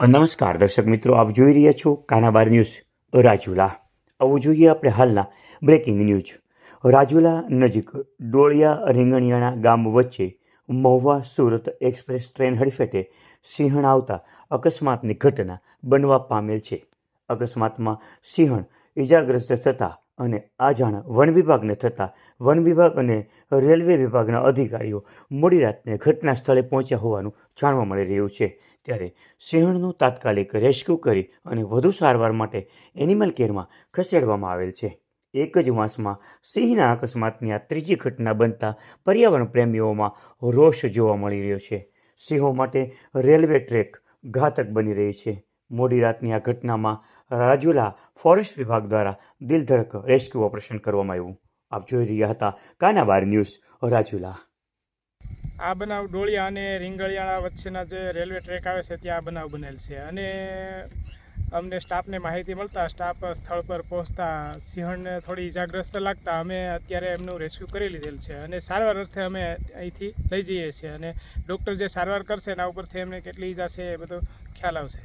નમસ્કાર દર્શક મિત્રો, આપ જોઈ રહ્યા છો કાનાબાર ન્યૂઝ, રાજુલા. આવું જોઈએ આપણે હાલના બ્રેકિંગ ન્યૂઝ રાજુલા નજીક ડોળિયા રીંગણિયાણા ગામ વચ્ચે મહુવા સુરત એક્સપ્રેસ ટ્રેન હડફેટે સિંહણ આવતા અકસ્માતની ઘટના બનવા પામેલ છે. અકસ્માતમાં સિંહણ ઇજાગ્રસ્ત થતા અને આ જાણ વન વિભાગને થતાં વન વિભાગ અને રેલવે વિભાગના અધિકારીઓ મોડી રાતને ઘટના સ્થળે પહોંચ્યા હોવાનું જાણવા મળી રહ્યું છે. ત્યારે સિંહણનું તાત્કાલિક રેસ્ક્યુ કરી અને વધુ સારવાર માટે એનિમલ કેરમાં ખસેડવામાં આવેલ છે. એક જ માસમાં સિંહના અકસ્માતની આ ત્રીજી ઘટના બનતા પર્યાવરણ પ્રેમીઓમાં રોષ જોવા મળી રહ્યો છે. સિંહો માટે રેલવે ટ્રેક ઘાતક બની રહી છે. મોડી રાતની આ ઘટનામાં રાજુલા ફોરેસ્ટ વિભાગ દ્વારા દિલધડક રેસ્ક્યુ ઓપરેશન કરવામાં આવ્યું. આપ જોઈ રહ્યા હતા કાનાબાર ન્યૂઝ રાજુલા. આ બનાવ ડોળિયા અને રીંગળિયાળા વચ્ચેના જે રેલવે ટ્રેક આવે છે, ત્યાં આ બનાવ બનેલ છે. અને અમને સ્ટાફને માહિતી મળતા સ્ટાફ સ્થળ પર પહોંચતા સિંહણને થોડી ઇજાગ્રસ્ત લાગતા અમે અત્યારે એમનું રેસ્ક્યુ કરી લીધેલ છે અને સારવાર અર્થે અમે અહીંથી લઈ જઈએ છીએ અને ડૉક્ટર જે સારવાર કરશે એના ઉપરથી એમને કેટલી ઈજા છે એ બધો ખ્યાલ આવશે.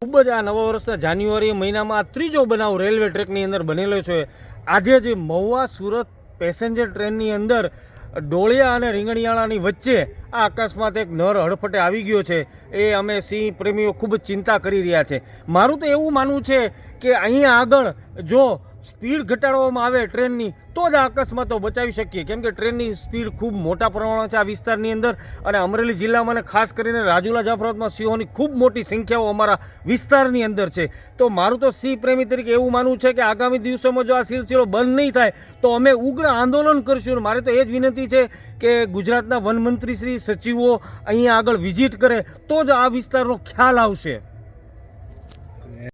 ખૂબ જ આ નવા વર્ષના જાન્યુઆરી મહિનામાં આ ત્રીજો બનાવ રેલવે ટ્રેકની અંદર બનેલો છે. આજે જે મહુવા સુરત પેસેન્જર ટ્રેનની અંદર ડોળિયા અને રીંગણિયાળાની વચ્ચે આ અકસ્માત એક નર હડફટે આવી ગયો છે. એ અમે સિંહ પ્રેમીઓ ખૂબ ચિંતા કરી રહ્યા છે. મારું તો એવું માનવું છે કે અહીંયા આગળ જો સ્પીડ ઘટાડવામાં આવે ટ્રેનની, તો જ આ અકસ્માતો બચાવી શકીએ. કેમ કે ટ્રેનની સ્પીડ ખૂબ મોટા પ્રમાણમાં છે આ વિસ્તારની અંદર. અને અમરેલી જિલ્લામાં અને ખાસ કરીને રાજુલા જાફરાબાદમાં સિંહોની ખૂબ મોટી સંખ્યાઓ અમારા વિસ્તારની અંદર છે. તો મારું તો સિંહ પ્રેમી તરીકે એવું માનવું છે કે આગામી દિવસોમાં જો આ સિલસિલો બંધ નહીં થાય, તો અમે ઉગ્ર આંદોલન કરીશું. મારે તો એ જ વિનંતી છે કે ગુજરાતના વનમંત્રી શ્રી સચિવો અહીંયા આગળ વિઝિટ કરે, તો જ આ વિસ્તારનો ખ્યાલ આવશે.